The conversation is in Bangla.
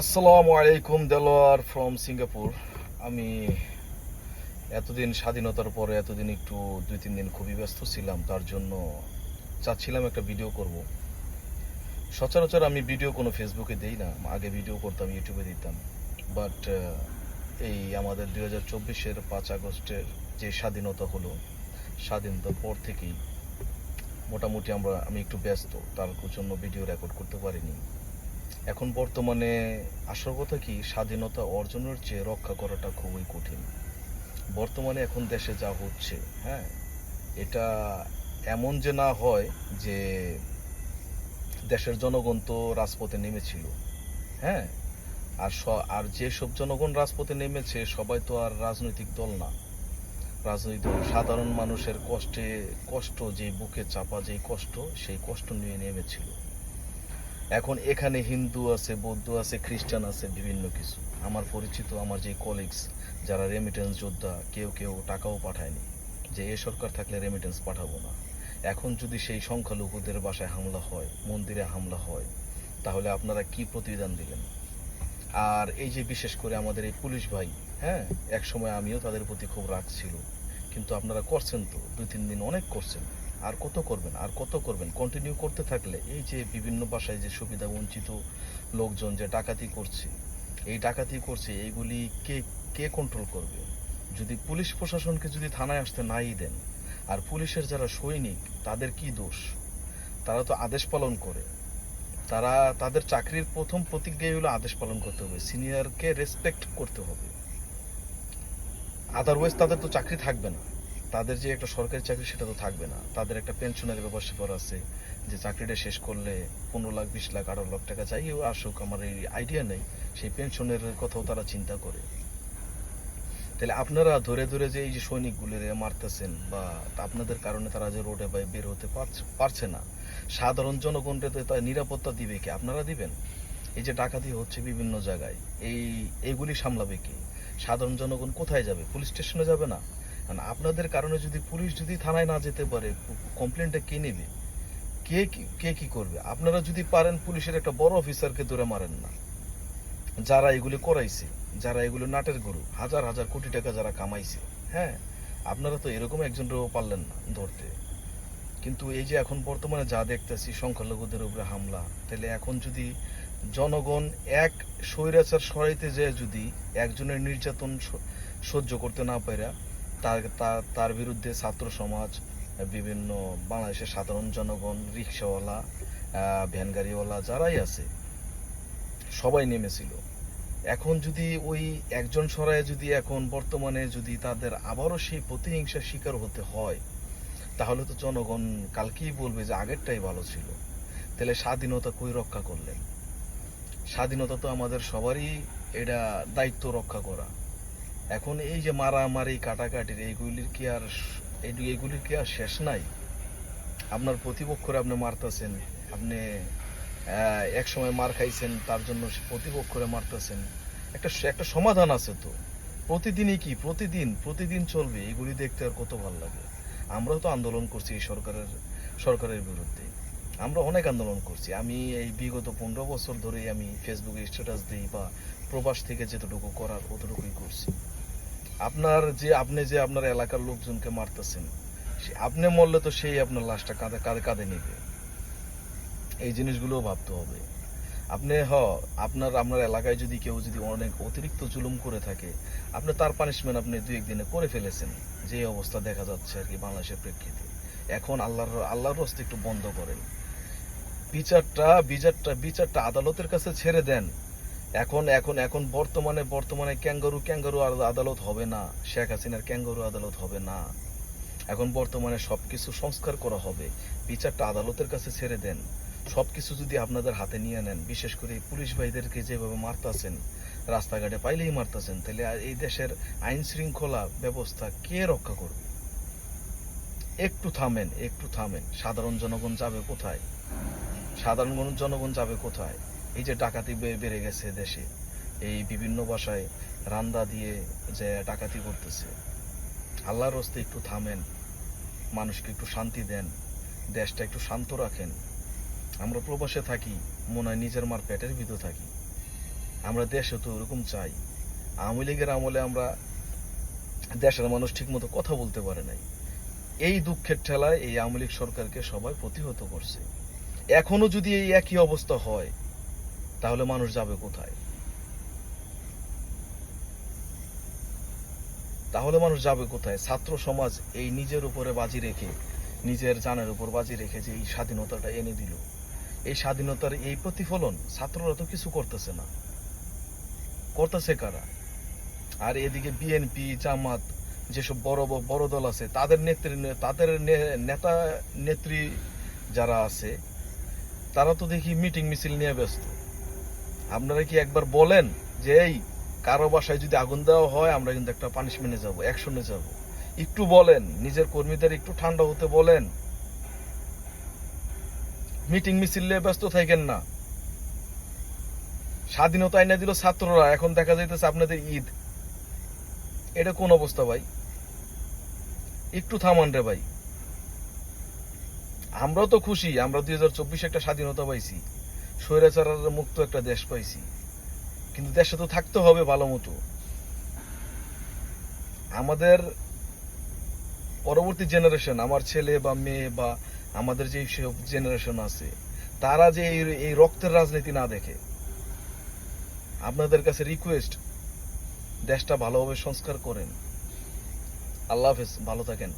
আসসালামু আলাইকুম দেলোয়ার ফ্রম সিঙ্গাপুর। আমি এতদিন স্বাধীনতার পরে এতদিন একটু দুই তিন দিন খুবই ব্যস্ত ছিলাম, তার জন্য চাচ্ছিলাম একটা ভিডিও করব। সচরাচর আমি ভিডিও কোনো ফেসবুকে দেই না, আগে ভিডিও করতাম ইউটিউবে দিতাম। বাট এই আমাদের দুই হাজার চব্বিশের পাঁচ আগস্টের যে স্বাধীনতা হলো, স্বাধীনতার পর থেকেই মোটামুটি আমরা, আমি একটু ব্যস্ত, তার জন্য ভিডিও রেকর্ড করতে পারিনি। এখন বর্তমানে আসল কথা কি? স্বাধীনতা অর্জনের চেয়ে রক্ষা করাটা খুবই কঠিন। বর্তমানে এখন দেশে যা হচ্ছে হ্যাঁ এটা এমন যে না হয় যে দেশের জনগণ তো রাজপথে নেমেছিল হ্যাঁ আর স- আর যেসব জনগণ রাজপথে নেমেছে, সবাই তো আর রাজনৈতিক দল না। রাজনৈতিক দল, সাধারণ মানুষের কষ্টে, কষ্ট যে বুকে চাপা যে কষ্ট, সেই কষ্ট নিয়ে নেমেছিল। এখন এখানে হিন্দু আছে, বৌদ্ধ আছে, খ্রিস্টান আছে, বিভিন্ন কিছু। আমার পরিচিত, আমার যে কলিগস যারা রেমিটেন্স যোদ্ধা, কেউ কেউ টাকাও পাঠায়নি। যে এ সরকার থাকলে রেমিটেন্স পাঠাবো না। এখন যদি সেই সংখ্যালঘুদের বাসায় হামলা হয়, মন্দিরে হামলা হয়, তাহলে আপনারা কি প্রতিদান দিবেন আর এই যে বিশেষ করে আমাদের এই পুলিশ ভাই হ্যাঁ এক সময় আমিও তাদের প্রতি খুব রাগ ছিল। কিন্তু আপনারা করছেন তো, দুই তিন দিন অনেক করছেন। আর কত করবেন, আর কত করবেন? কন্টিনিউ করতে থাকলে এই যে বিভিন্ন বাসায় যে সুবিধা বঞ্চিত লোকজন যে ডাকাতি করছে, এই ডাকাতি করছে, এইগুলি কে কে কন্ট্রোল করবে? যদি পুলিশ প্রশাসনকে যদি থানায় আসতে নাই দেন, আর পুলিশের যারা সৈনিক, তাদের কি দোষ? তারা তো আদেশ পালন করে। তারা, তাদের চাকরির প্রথম প্রতিজ্ঞাই হলো আদেশ পালন করতে হবে। সিনিয়রকে রেসপেক্ট করতে হবে। আদারওয়াইজ তাদের তো চাকরি থাকবে না। তাদের যে একটা সরকারি চাকরি সেটা তো থাকবে না। তাদের একটা পেনশনের ব্যাপার স্যাপার আছে, যে চাকরিটা শেষ করলে পনেরো লাখ, বিশ লাখ, আঠারো লাখ টাকা চাইও আসুক, আমার এই আইডিয়া নেই। সেই পেনশনের কথাও তারা চিন্তা করে। তাহলে আপনারা ধরে ধরে যে এই যে সৈনিকগুলির মারতেছেন বা আপনাদের কারণে তারা যে রোডে বা বের হতে পারছে- না, সাধারণ জনগণকে তো তার নিরাপত্তা দিবে কি? আপনারা দিবেন? এই যে ডাকাতি হচ্ছে বিভিন্ন জায়গায়, এই এইগুলি সামলাবে কি? সাধারণ জনগণ কোথায় যাবে? পুলিশ স্টেশনে যাবে না? কারণ আপনাদের কারণে যদি পুলিশ যদি থানায় না যেতে পারে কমপ্লেনটা কে নেবে? কে কে, কি করবে? আপনারা যদি পারেন, পুলিশের একটা বড় অফিসারকে ধরে মারেন না। যারা এগুলি করাইছে, যারা এগুলো নাটের গরু, হাজার হাজার কোটি টাকা যারা কামাইছে হ্যাঁ? আপনারা তো এরকম একজনও পারলেন না ধরতে। কিন্তু এই যে এখন বর্তমানে যা দেখতেছি, সংখ্যালঘুদের উপরে হামলা, তাহলে এখন যদি জনগণ এক স্বৈরাচার সরাইতে যে যদি, একজনের নির্যাতন সহ্য করতে না পারে তার তার বিরুদ্ধে ছাত্র সমাজ, বিভিন্ন বাংলাদেশের সাধারণ জনগণ, রিক্সাওয়ালা ভ্যান গাড়িওয়ালা যারাই আছে, সবাই নেমেছিল। এখন যদি ওই একজন সরায় যদি এখন বর্তমানে যদি তাদের আবারও সেই প্রতিহিংসার শিকার হতে হয়, তাহলে তো জনগণ কালকেই বলবে যে আগেরটাই ভালো ছিল। তাহলে স্বাধীনতা কই রক্ষা করলেন? স্বাধীনতা তো আমাদের সবারই এটা দায়িত্ব রক্ষা করা। এখন এই যে মারামারি, কাটাকাটির এইগুলির কি আর এইগুলির কি আর শেষ নাই? আপনার প্রতিপক্ষরে আপনি মারতেছেন, আপনি এক সময় মার খাইছেন, তার জন্য প্রতিপক্ষরে মারতেছেন। একটা একটা সমাধান আছে তো। প্রতিদিনই কি? প্রতিদিন প্রতিদিন চলবে। এগুলি দেখতে আর কত ভালো লাগে। আমরাও তো আন্দোলন করছি এই সরকারের সরকারের বিরুদ্ধে। আমরা অনেক আন্দোলন করছি। আমি এই বিগত পনেরো বছর ধরেই আমি ফেসবুকে স্ট্যাটাস দিই বা প্রবাস থেকে যেতটুকু করার অতটুকুই করছি। আপনার যে, আপনি যে আপনার এলাকার লোকজনকে মারতেছেন আপনি মরলে তো সেই আপনার লাশটা কাঁধে কাঁধে কাঁধে নেবে। এই জিনিসগুলোও ভাবতে হবে। আপনি হ, আপনার আপনার এলাকায় যদি কেউ যদি অনেক অতিরিক্ত জুলুম করে থাকে, আপনি তার পানিশমেন্ট আপনি দুই একদিনে করে ফেলেছেন। যে অবস্থা দেখা যাচ্ছে আর কি বাংলাদেশের প্রেক্ষিতে। এখন আল্লাহর আল্লাহর রস্তে একটু বন্ধ করেন। বিচারটা বিচারটা বিচারটা আদালতের কাছে ছেড়ে দেন। এখন এখন এখন বর্তমানে বর্তমানে ক্যাঙ্গারু ক্যাঙ্গারু আদালত হবে না। শেখ হাসিনার ক্যাঙ্গারু আদালত হবে না। এখন বর্তমানে সবকিছু সংস্কার করা হবে। বিচারটা আদালতের কাছে ছেড়ে দেন। সবকিছু যদি আপনাদের হাতে নিয়ে নেন, বিশেষ করে পুলিশ ভাইদেরকে যেভাবে মারতাছেন, রাস্তাঘাটে পাইলেই মারতাছেন, তাহলে এই দেশের আইন শৃঙ্খলা ব্যবস্থা কে রক্ষা করবে? একটু থামেন একটু থামেন। সাধারণ জনগণ যাবে কোথায়? সাধারণ জনগণ যাবে কোথায়? এই যে ডাকাতি বেড়ে গেছে দেশে, এই বিভিন্ন বাসায় রান্দা দিয়ে যে ডাকাতি করতেছে। আল্লাহর হস্তে একটু থামেন, মানুষকে একটু শান্তি দেন, দেশটা একটু শান্ত রাখেন। আমরা প্রবাসে থাকি, মনে হয় নিজের মার পেটের ভিতর থাকি। আমরা দেশে তো ওরকম চাই। আওয়ামী লীগের আমলে আমরা দেশের মানুষ ঠিকমতো কথা বলতে পারে নাই। এই দুঃখের ঠেলায় এই আওয়ামী লীগ সরকারকে সবাই প্রতিহত করছে। এখনও যদি এই একই অবস্থা হয় তাহলে মানুষ যাবে কোথায়? তাহলে মানুষ যাবে কোথায়? ছাত্র সমাজ এই নিজের উপরে বাজি রেখে, নিজের জানের উপর বাজি রেখে যে এই স্বাধীনতাটা এনে দিল। এই স্বাধীনতার এই প্রতিফলন ছাত্ররা তো কিছু করতেছে না। করতেছে কারা? আর এদিকে বিএনপি, জামাত, যেসব বড় বড় দল আছে, তাদের নেত্রী, তাদের নেতা, নেত্রী যারা আছে, তারা তো দেখি মিটিং মিছিল নিয়ে ব্যস্ত। আপনারা কি একবার বলেন যে, এই, কারও বাসায় যদি আগুন দেওয়া হয়, আমরা কিন্তু একটা পানিশমেন্টে যাব অ্যাকশনে যাব একটু বলেন, নিজের কর্মীদের একটু ঠান্ডা হতে বলেন। মিটিং মিছিল ব্যস্ত থাকেন না। স্বাধীনতা এনে দিল ছাত্ররা, এখন দেখা যাইতেছে আপনাদের ঈদ। এটা কোন অবস্থা ভাই? একটু থামান রে ভাই। আমরাও তো খুশি, আমরা দুই একটা স্বাধীনতা পাইছি। স্বৈরাচারের মুক্ত একটা দেশ পাইছি। কিন্তু দেশে তো থাকতে হবে ভালো মতো। আমাদের পরবর্তী জেনারেশন আমার ছেলে বা মেয়ে বা আমাদের যে সব জেনারেশন আছে, তারা যে এই রক্তের রাজনীতি না দেখে, আপনাদের কাছে রিকোয়েস্ট দেশটা ভালোভাবে সংস্কার করেন। আল্লাহ হাফেজ, ভালো থাকেন।